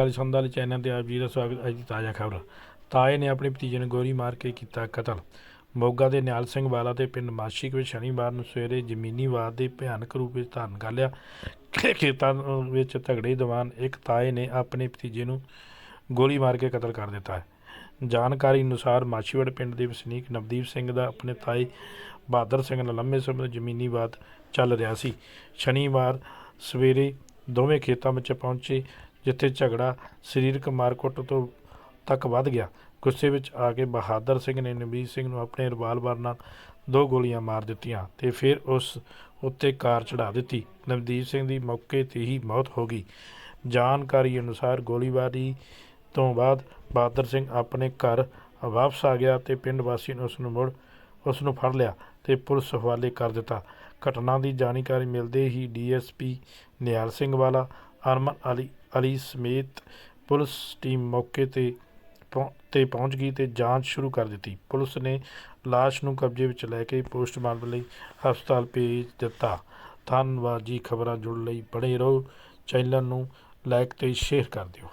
ਚਾਲੀ ਸੰਦਾ ਵਾਲੇ ਚੈਨਲ ਤੇ ਆਪ ਜੀ ਦਾ ਸਵਾਗਤ ਅੱਜ ਦੀ ਤਾਜ਼ਾ ਖਬਰ। ਤਾਏ ਨੇ ਆਪਣੇ ਭਤੀਜੇ ਨੂੰ ਗੋਲੀ ਮਾਰ ਕੇ ਕੀਤਾ ਕਤਲ। ਮੋਗਾ ਦੇ ਨਿਹਾਲ ਸਿੰਘ ਵਾਲਾ ਤੇ ਪਿੰਡ ਮਾਸ਼ੀਕ ਵਿੱਚ ਸ਼ਨੀਵਾਰ ਨੂੰ ਸਵੇਰੇ ਜ਼ਮੀਨੀ ਵਾਦ ਦੇ ਭਿਆਨਕ ਰੂਪ ਵਿੱਚ ਧਾਰਨ ਕਰ ਲਿਆ। ਖੇਤਾਂ ਵਿੱਚ ਝਗੜੇ ਦੌਰਾਨ ਇੱਕ ਤਾਏ ਨੇ ਆਪਣੇ ਭਤੀਜੇ ਨੂੰ ਗੋਲੀ ਮਾਰ ਕੇ ਕਤਲ ਕਰ ਦਿੱਤਾ ਹੈ। ਜਾਣਕਾਰੀ ਅਨੁਸਾਰ ਮਾਛੀਵਾੜ ਪਿੰਡ ਦੇ ਵਸਨੀਕ ਨਵਦੀਪ ਸਿੰਘ ਦਾ ਆਪਣੇ ਤਾਏ ਬਹਾਦਰ ਸਿੰਘ ਨਾਲ ਲੰਮੇ ਸਮੇਂ ਤੋਂ ਜ਼ਮੀਨੀ ਵਾਦ ਚੱਲ ਰਿਹਾ ਸੀ। ਸ਼ਨੀਵਾਰ ਸਵੇਰੇ ਦੋਵੇਂ ਖੇਤਾਂ ਵਿੱਚ ਪਹੁੰਚੇ ਜਿੱਥੇ ਝਗੜਾ ਸਰੀਰਕ ਮਾਰਕੁੱਟ ਤੋਂ ਤੱਕ ਵੱਧ ਗਿਆ। ਗੁੱਸੇ ਵਿੱਚ ਆ ਕੇ ਬਹਾਦਰ ਸਿੰਘ ਨੇ ਨਵੀਰ ਸਿੰਘ ਨੂੰ ਆਪਣੇ ਰਿਵਾਲਵਰ ਨਾਲ ਦੋ ਗੋਲੀਆਂ ਮਾਰ ਦਿੱਤੀਆਂ ਤੇ ਫਿਰ ਉਸ ਉੱਤੇ ਕਾਰ ਚੜਾ ਦਿੱਤੀ। ਨਵਦੀਪ ਸਿੰਘ ਦੀ ਮੌਕੇ ਤੇ ਹੀ ਮੌਤ ਹੋ ਗਈ। ਜਾਣਕਾਰੀ ਅਨੁਸਾਰ ਗੋਲੀਬਾਰੀ ਤੋਂ ਬਾਅਦ ਬਹਾਦਰ ਸਿੰਘ ਆਪਣੇ ਘਰ ਵਾਪਸ ਆ ਗਿਆ ਤੇ ਪਿੰਡ ਵਾਸੀ ਨੇ ਉਸ ਨੂੰ ਮੁੜ ਉਸ ਨੂੰ ਫੜ ਲਿਆ ਤੇ ਪੁਲਿਸ ਹਵਾਲੇ ਕਰ ਦਿੱਤਾ। ਘਟਨਾ ਦੀ ਜਾਣਕਾਰੀ ਮਿਲਦੇ ਹੀ ਡੀਐਸਪੀ ਨਿਹਾਲ ਸਿੰਘ ਵਾਲਾ ਅਰਮਨ ਅਲੀ ਅਲੀ ਸਮੇਤ ਪੁਲਿਸ ਟੀਮ ਮੌਕੇ ਤੇ ਪਹੁੰ- ਤੇ ਪਹੁੰਚ ਗਈ ਅਤੇ ਜਾਂਚ ਸ਼ੁਰੂ ਕਰ ਦਿੱਤੀ। ਪੁਲਿਸ ਨੇ ਲਾਸ਼ ਨੂੰ ਕਬਜ਼ੇ ਵਿੱਚ ਲੈ ਕੇ ਪੋਸਟਮਾਰਟਮ ਲਈ ਹਸਪਤਾਲ ਭੇਜ ਦਿੱਤਾ। ਧੰਨਵਾਦ ਜੀ, ਖਬਰਾਂ ਜੁੜਨ ਲਈ ਬਣੇ ਰਹੋ, ਚੈਨਲ ਨੂੰ ਲਾਈਕ ਅਤੇ ਸ਼ੇਅਰ ਕਰ ਦਿਓ।